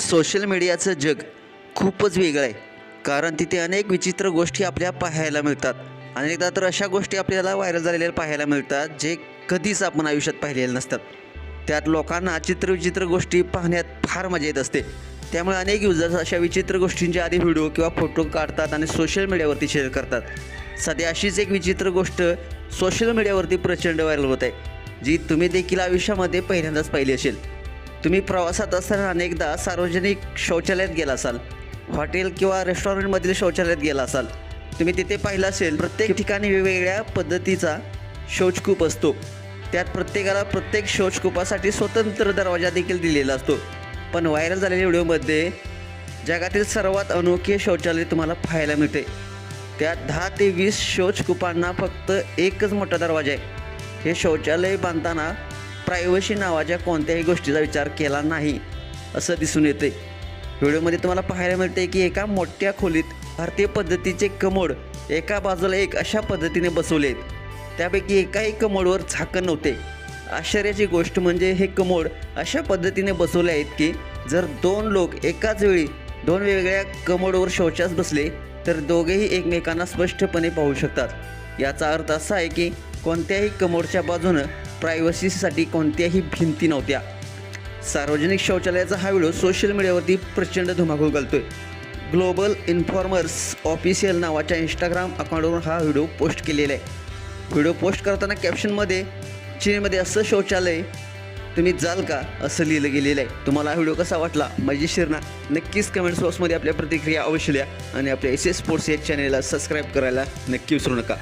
Social मीडियाचं जग खूपच वेगळं आहे. कारण तिथे अनेक विचित्र गोष्टी आपल्या पाहायला मिळतात. अनेकदा तर अशा गोष्टी आपल्याला व्हायरल झालेल्या पाहायला मिळतात जे कधीच आपण आयुष्यात पाहिलेल्या नसतात. त्यात लोकांना चित्रविचित्र गोष्टी पाहण्यात फार मजा येत असते. त्यामुळे अनेक युजर्स अशा विचित्र गोष्टींचे आधी व्हिडिओ किंवा फोटो काढतात आणि सोशल मीडियावरती शेअर करतात. सध्या अशीच एक विचित्र गोष्ट सोशल मीडियावरती प्रचंड व्हायरल होत आहे जी तुम्ही देखील आयुष्यामध्ये पहिल्यांदाच पाहिली असेल. तुम्ही प्रवासात असताना अनेकदा सार्वजनिक शौचालयात गेला असाल हॉटेल किंवा रेस्टॉरंटमधील शौचालयात गेला असाल तुम्ही तिथे पाहिलं असेल प्रत्येक ठिकाणी वेगवेगळ्या पद्धतीचा शौचकूप असतो. त्यात प्रत्येकाला प्रत्येक शौचकूपासाठी स्वतंत्र दरवाजा देखील दिलेला असतो. पण व्हायरल झालेल्या व्हिडिओमध्ये जगातील सर्वात अनोखे शौचालय तुम्हाला पाहायला मिळते. त्यात दहा ते वीस शौचकूपांना फक्त एकच मोठा दरवाजा आहे. हे शौचालय बांधताना प्रायव्हसी नावाच्या कोणत्याही गोष्टीचा विचार केला नाही असं दिसून येते. व्हिडिओमध्ये तुम्हाला पाहायला मिळते की एका मोठ्या खोलीत भारतीय पद्धतीचे कमोड एका बाजूला एक अशा पद्धतीने बसवले आहेत त्यापैकी एकाही कमोडवर झाकण नव्हते. आश्चर्याची गोष्ट म्हणजे हे कमोड अशा पद्धतीने बसवले आहेत की जर दोन लोक एकाच वेळी दोन वेगवेगळ्या कमोडवर शौचास बसले तर दोघेही एकमेकांना स्पष्टपणे पाहू शकतात. याचा अर्थ असा आहे की कोणत्याही कमोडच्या बाजूनं प्रायव्हसीसाठी कोणत्याही भिंती नव्हत्या. सार्वजनिक शौचालयाचा हा व्हिडिओ सोशल मीडियावरती प्रचंड धुमाकूळ घालतोय. ग्लोबल इन्फॉर्मर्स ऑफिशियल नावाच्या इंस्टाग्राम अकाउंटवरून हा व्हिडिओ पोस्ट केलेला आहे. व्हिडिओ पोस्ट करताना कॅप्शनमध्ये चीनमध्ये असं शौचालय तुम्ही जाल का? असं लिहिलं गेलेलं आहे. तुम्हाला हा व्हिडिओ कसा वाटला? मजेशीर ना नक्कीच कमेंट्स बॉक्समध्ये आपल्या प्रतिक्रिया अवश्य द्या आणि आपल्या एस एस स्पोर्ट्स या चॅनेलला सबस्क्राईब करायला नक्की विसरू नका.